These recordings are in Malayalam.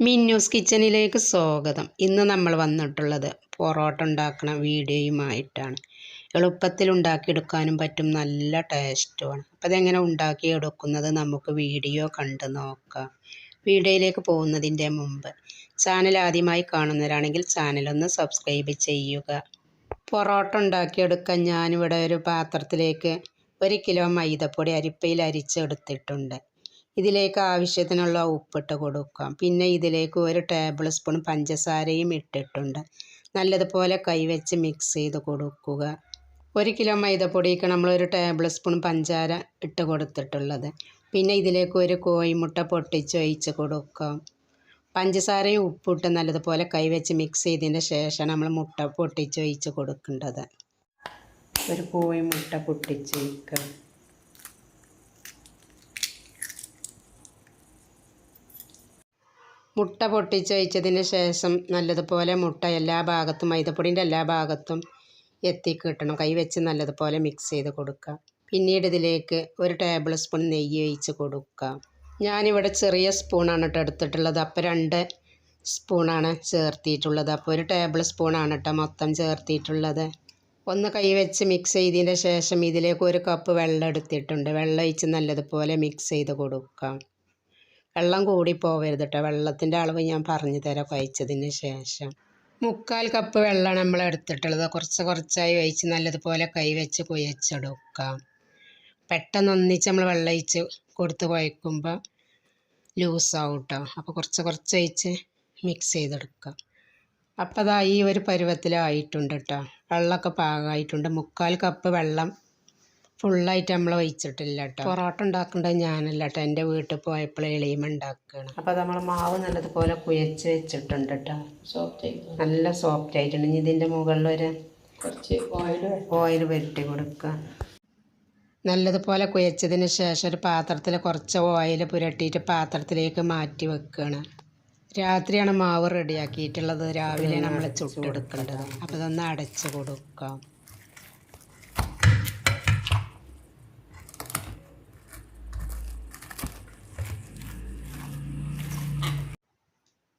മിന്നൂസ് കിച്ചണിലേക്ക് സ്വാഗതം. ഇന്ന് നമ്മൾ വന്നിട്ടുള്ളത് പൊറോട്ട ഉണ്ടാക്കുന്ന വീഡിയോയുമായിട്ടാണ്. എളുപ്പത്തിൽ ഉണ്ടാക്കിയെടുക്കാനും പറ്റും നല്ല ടേസ്റ്റുമാണ് അപ്പോൾ അതെങ്ങനെ ഉണ്ടാക്കിയെടുക്കുന്നത് നമുക്ക് വീഡിയോ കണ്ട് നോക്കാം. വീഡിയോയിലേക്ക് പോകുന്നതിന്റെ മുമ്പ് ചാനൽ ആദ്യമായി കാണുന്നവരാണെങ്കിൽ ചാനലൊന്ന് സബ്സ്ക്രൈബ് ചെയ്യുക. പൊറോട്ട ഉണ്ടാക്കിയെടുക്കാൻ ഞാനിവിടെ ഒരു പാത്രത്തിലേക്ക് ഒരു കിലോ മൈദപ്പൊടി അരിപ്പയിൽ അരിച്ചെടുത്തിട്ടുണ്ട്. ഇതിലേക്ക് ആവശ്യത്തിനുള്ള ഉപ്പിട്ട് കൊടുക്കാം. പിന്നെ ഇതിലേക്ക് ഒരു ടേബിൾ സ്പൂൺ പഞ്ചസാരയും ഇട്ടിട്ടുണ്ട്. നല്ലതുപോലെ കൈവച്ച് മിക്സ് ചെയ്ത് കൊടുക്കുക. ഒരു കിലോ മൈദപ്പൊടിക്ക് നമ്മൾ ഒരു ടേബിൾ സ്പൂൺ പഞ്ചാര ഇട്ട് കൊടുത്തിട്ടുള്ളത്. പിന്നെ ഇതിലേക്ക് ഒരു കോഴിമുട്ട പൊട്ടിച്ചൊഴിച്ച് കൊടുക്കാം. പഞ്ചസാരയും ഉപ്പിട്ട് നല്ലതുപോലെ കൈവച്ച് മിക്സ് ചെയ്തതിന് ശേഷം നമ്മൾ മുട്ട പൊട്ടിച്ചൊഴിച്ച് കൊടുക്കേണ്ടത്. ഒരു കോഴിമുട്ട പൊട്ടിച്ചൊഴിക്കുക മുട്ട പൊട്ടിച്ചൊഴിച്ചതിന് ശേഷം നല്ലതുപോലെ മുട്ട എല്ലാ ഭാഗത്തും മൈദപ്പൊടിന്റെ എല്ലാ ഭാഗത്തും എത്തിക്കിട്ടണം കൈ വെച്ച് നല്ലതുപോലെ മിക്സ് ചെയ്ത് കൊടുക്കുക. പിന്നീട് ഇതിലേക്ക് ഒരു ടേബിൾ സ്പൂൺ നെയ്യ് ഒഴിച്ച് കൊടുക്കുക. ഞാനിവിടെ ചെറിയ സ്പൂണാണ് കേട്ടോ എടുത്തിട്ടുള്ളത്. അപ്പോൾ രണ്ട് സ്പൂണാണ് ചേർത്തിയിട്ടുള്ളത്. അപ്പോൾ ഒരു ടേബിൾ സ്പൂണാണ് കേട്ടോ മൊത്തം ചേർത്തിയിട്ടുള്ളത്. ഒന്ന് കൈ വെച്ച് മിക്സ് ചെയ്തതിന്റെ ശേഷം ഇതിലേക്ക് ഒരു കപ്പ് വെള്ളം എടുത്തിട്ടുണ്ട്. വെള്ളം ഒഴിച്ച് നല്ലതുപോലെ മിക്സ് ചെയ്ത് കൊടുക്കാം വെള്ളം കൂടി പോവരുത് കേട്ടോ വെള്ളത്തിന്റെ അളവ് ഞാൻ പറഞ്ഞു തരാം കഴിച്ചതിന് ശേഷം. മുക്കാൽ കപ്പ് വെള്ളമാണ് നമ്മൾ എടുത്തിട്ടുള്ളത്. കുറച്ച് കുറച്ചായി ഒഴിച്ച് നല്ലതുപോലെ കൈവച്ച് കുഴച്ചെടുക്കാം. പെട്ടെന്ന് ഒന്നിച്ച് നമ്മൾ വെള്ളം ഒഴിച്ച് കൊടുത്ത് കുഴക്കുമ്പോൾ ലൂസാവും കേട്ടോ അപ്പോൾ കുറച്ച് കുറച്ച് ഒഴിച്ച് മിക്സ് ചെയ്തെടുക്കാം. അപ്പോൾ അതാ ഈ ഒരു പരുവത്തിലായിട്ടുണ്ട് കേട്ടോ വെള്ളമൊക്കെ പാകമായിട്ടുണ്ട് മുക്കാൽ കപ്പ് വെള്ളം ഫുള്ളായിട്ട് നമ്മൾ ഒഴിച്ചിട്ടില്ല കേട്ടോ പൊറോട്ട ഉണ്ടാക്കേണ്ടത് ഞാനല്ല കേട്ടോ എന്റെ വീട്ടിൽ പോയപ്പോൾ എളിയും ഉണ്ടാക്കുകയാണ് അപ്പോൾ നമ്മൾ മാവ് നല്ലതുപോലെ കുഴച്ച് വെച്ചിട്ടുണ്ട് കേട്ടോ സോഫ്റ്റ് നല്ല സോഫ്റ്റ് ആയിട്ടുണ്ട്. ഇനി ഇതിന്റെ മുകളിൽ ഒരു കുറച്ച് ഓയിൽ ഓയിൽ പുരട്ടി കൊടുക്കുക. നല്ലതുപോലെ കുഴച്ചതിന് ശേഷം ഒരു പാത്രത്തിൽ കുറച്ച് ഓയിൽ പുരട്ടിയിട്ട് പാത്രത്തിലേക്ക് മാറ്റി വെക്കുകയാണ്. രാത്രിയാണ് മാവ് റെഡിയാക്കിയിട്ടുള്ളത് രാവിലെ നമ്മൾ ചുട്ടെടുക്കേണ്ടത്. അപ്പോൾ ഇതൊന്ന് അടച്ചു കൊടുക്കാം.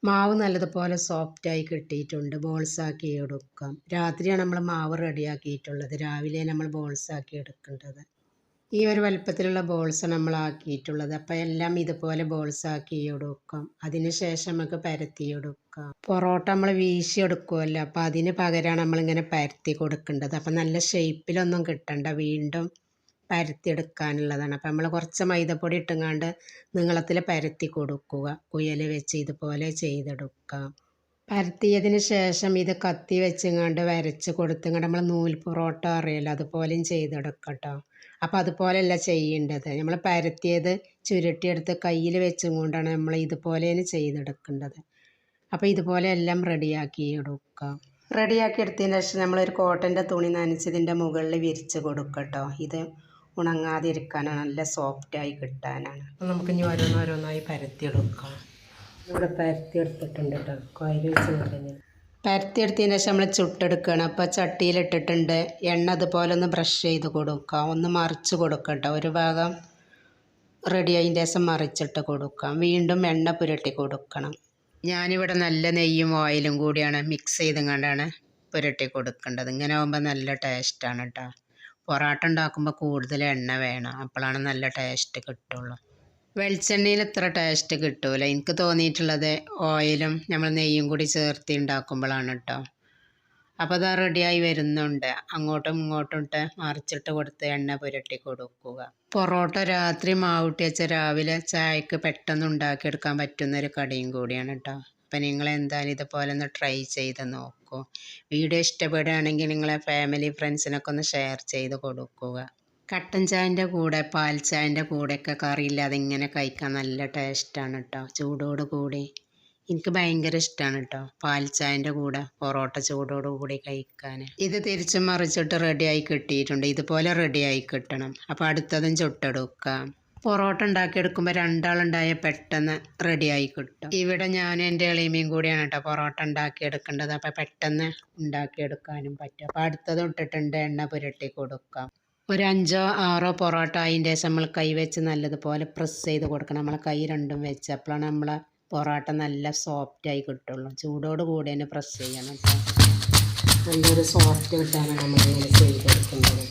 മാവ് നല്ലതുപോലെ സോഫ്റ്റായി കിട്ടിയിട്ടുണ്ട്. ബോൾസാക്കി എടുക്കാം. രാത്രിയാണ് നമ്മൾ മാവ് റെഡിയാക്കിയിട്ടുള്ളത് രാവിലെ നമ്മൾ ബോൾസാക്കി എടുക്കേണ്ടത്. ഈ ഒരു വലുപ്പത്തിലുള്ള ബോൾസ് നമ്മൾ ആക്കിയിട്ടുള്ളത്. അപ്പോൾ എല്ലാം ഇതുപോലെ ബോൾസ് ആക്കി എടുക്കാം. അതിനുശേഷം നമുക്ക് പരത്തി എടുക്കാം. പൊറോട്ട നമ്മൾ വീശി എടുക്കുമല്ലോ അപ്പോൾ അതിന് പകരമാണ് നമ്മളിങ്ങനെ പരത്തി കൊടുക്കേണ്ടത്. അപ്പോൾ നല്ല ഷേപ്പിലൊന്നും കിട്ടണ്ട. വീണ്ടും പരത്തിയെടുക്കാനുള്ളതാണ്. അപ്പോൾ നമ്മൾ കുറച്ച് മൈദപ്പൊടി ഇട്ടുങ്ങാണ്ട് നീളത്തിൽ പരത്തി കൊടുക്കുക. കുയൽ വെച്ച് ഇതുപോലെ ചെയ്തെടുക്കുക പരത്തിയതിന് ശേഷം ഇത് കത്തി വെച്ചങ്ങാണ്ട് വരച്ച് കൊടുത്തങ്ങാണ്ട് നമ്മൾ നൂൽ പൊറോട്ട അറിയാലോ അതുപോലെയും ചെയ്തെടുക്കട്ടോ. അപ്പോൾ അതുപോലെയല്ല ചെയ്യേണ്ടത്. നമ്മൾ പരത്തിയത് ചുരുട്ടിയെടുത്ത് കയ്യിൽ വെച്ചും കൊണ്ടാണ് നമ്മൾ ഇതുപോലെയാണ് ചെയ്തെടുക്കേണ്ടത്. അപ്പോൾ ഇതുപോലെ എല്ലാം റെഡിയാക്കി എടുക്കാം. റെഡിയാക്കി എടുത്തതിന് ശേഷം നമ്മളൊരു കോട്ടന്റെ തുണി നനച്ചതിന്റെ മുകളിൽ വിരിച്ച് കൊടുക്കട്ടോ. ഇത് ഉണങ്ങാതിരിക്കാനാണ് നല്ല സോഫ്റ്റായി കിട്ടാനാണ്. അപ്പോൾ നമുക്ക് ഇനി ഓരോന്നോരോന്നായി പരത്തിയെടുക്കാം. ഇവിടെ പരത്തിയെടുത്തിട്ടുണ്ട് കേട്ടോ കോയിൽ വെച്ച് കൊണ്ടുതന്നെ പരത്തിയെടുത്തതിന് ശേഷം നമ്മൾ ചുട്ടെടുക്കുകയാണ് അപ്പോൾ ചട്ടിയിലിട്ടിട്ടുണ്ട് എണ്ണ അതുപോലെ ഒന്ന് ബ്രഷ് ചെയ്ത് കൊടുക്കാം. ഒന്ന് മറിച്ച് കൊടുക്കട്ടോ ഒരു ഭാഗം റെഡി അതിന്റെ ശേഷം മറിച്ചിട്ട് കൊടുക്കാം. വീണ്ടും എണ്ണ പുരട്ടി കൊടുക്കണം. ഞാനിവിടെ നല്ല നെയ്യും ഓയിലും കൂടിയാണ് മിക്സ് ചെയ്തും കണ്ടാണ് പുരട്ടി കൊടുക്കേണ്ടത്. ഇങ്ങനെ ആകുമ്പോൾ നല്ല ടേസ്റ്റാണ് കേട്ടോ പൊറോട്ട ഉണ്ടാക്കുമ്പോൾ കൂടുതൽ എണ്ണ വേണം. അപ്പോഴാണ് നല്ല ടേസ്റ്റ് കിട്ടുള്ളൂ. വെളിച്ചെണ്ണയിൽ ഇത്ര ടേസ്റ്റ് കിട്ടൂല. എനിക്ക് തോന്നിയിട്ടുള്ളത് ഓയിലും നമ്മൾ നെയ്യും കൂടി ചേർത്ത് ഉണ്ടാക്കുമ്പോഴാണ് കേട്ടോ അപ്പോൾ അത് റെഡിയായി വരുന്നുണ്ട്. അങ്ങോട്ടും ഇങ്ങോട്ടും ഇട്ട് മറിച്ചിട്ട് കൊടുത്ത് എണ്ണ പുരട്ടി കൊടുക്കുക. പൊറോട്ട രാത്രി മാവൂട്ടി വെച്ച രാവിലെ ചായക്ക് പെട്ടെന്ന് ഉണ്ടാക്കിയെടുക്കാൻ പറ്റുന്ന ഒരു കടിയും കൂടിയാണ് കേട്ടോ അപ്പം നിങ്ങൾ എന്തായാലും ഇതുപോലെ ഒന്ന് ട്രൈ ചെയ്ത് നോക്കൂ. വീഡിയോ ഇഷ്ടപ്പെടുകയാണെങ്കിൽ നിങ്ങളെ ഫാമിലി ഫ്രണ്ട്സിനൊക്കെ ഒന്ന് ഷെയർ ചെയ്ത് കൊടുക്കുക. കട്ടൻ ചായന്റെ കൂടെ പാൽ ചായന്റെ കൂടെയൊക്കെ കറിയില്ലാതെ ഇങ്ങനെ കഴിക്കാൻ നല്ല ടേസ്റ്റാണ് കേട്ടോ ചൂടോട് കൂടി. എനിക്ക് ഭയങ്കര ഇഷ്ടമാണ് കേട്ടോ പാൽ ചായന്റെ കൂടെ പൊറോട്ട ചൂടോട് കൂടി കഴിക്കാൻ. ഇത് തിരിച്ചും മറിച്ചിട്ട് റെഡിയായി കിട്ടിയിട്ടുണ്ട്. ഇതുപോലെ റെഡിയായി കിട്ടണം. അപ്പോൾ അടുത്തതും ചുട്ടെടുക്കാം. പൊറോട്ട ഉണ്ടാക്കിയെടുക്കുമ്പോൾ രണ്ടാളുണ്ടായ പെട്ടെന്ന് റെഡിയായി കിട്ടും. ഇവിടെ ഞാൻ എന്റെ എളിമയും കൂടിയാണ് കേട്ടോ പൊറോട്ട ഉണ്ടാക്കിയെടുക്കേണ്ടത്. അപ്പോൾ പെട്ടെന്ന് ഉണ്ടാക്കിയെടുക്കാനും പറ്റും. അപ്പോൾ അടുത്തത് ഇട്ടിട്ടുണ്ട് എണ്ണ പുരട്ടി കൊടുക്കാം. ഒരു അഞ്ചോ ആറോ പൊറോട്ട അതിന്റെ ശേഷം നമ്മൾ കൈ വെച്ച് നല്ലതുപോലെ പ്രസ് ചെയ്ത് കൊടുക്കണം. നമ്മളെ കൈ രണ്ടും വെച്ച് അപ്പോഴാണ് നമ്മളെ പൊറോട്ട നല്ല സോഫ്റ്റായി കിട്ടുള്ളൂ. ചൂടോട് കൂടി തന്നെ പ്രസ് ചെയ്യണം കേട്ടോ നല്ലൊരു സോഫ്റ്റ് കിട്ടാനാണ് നമ്മളിങ്ങനെ ചെയ്തെടുക്കുന്നത്.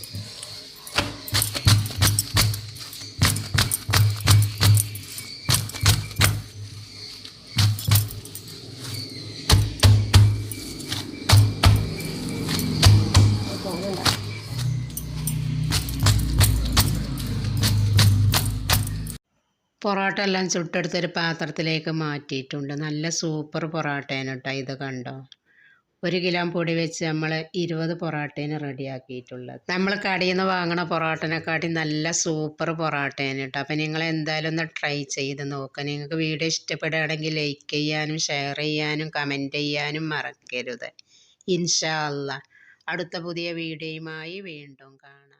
പൊറോട്ട എല്ലാം ചുട്ടെടുത്തൊരു പാത്രത്തിലേക്ക് മാറ്റിയിട്ടുണ്ട്. നല്ല സൂപ്പർ പൊറോട്ടയാണ് കേട്ടോ ഇത് കണ്ടോ? ഒരു കിലോ പൊടി വെച്ച് നമ്മൾ ഇരുപത് പൊറോട്ടേന് റെഡിയാക്കിയിട്ടുള്ളത് നമ്മൾ കടയിൽ നിന്ന് വാങ്ങണ പൊറോട്ടനെക്കാട്ടി നല്ല സൂപ്പർ പൊറോട്ടയാണ് കേട്ടോ. അപ്പം നിങ്ങൾ എന്തായാലും ഒന്ന് ട്രൈ ചെയ്ത് നോക്കുക നിങ്ങൾക്ക് വീഡിയോ ഇഷ്ടപ്പെടുകയാണെങ്കിൽ ലൈക്ക് ചെയ്യാനും ഷെയർ ചെയ്യാനും കമന്റ് ചെയ്യാനും മറക്കരുത്. ഇൻഷാ അല്ലാ അടുത്ത പുതിയ വീഡിയോയുമായി വീണ്ടും കാണാം.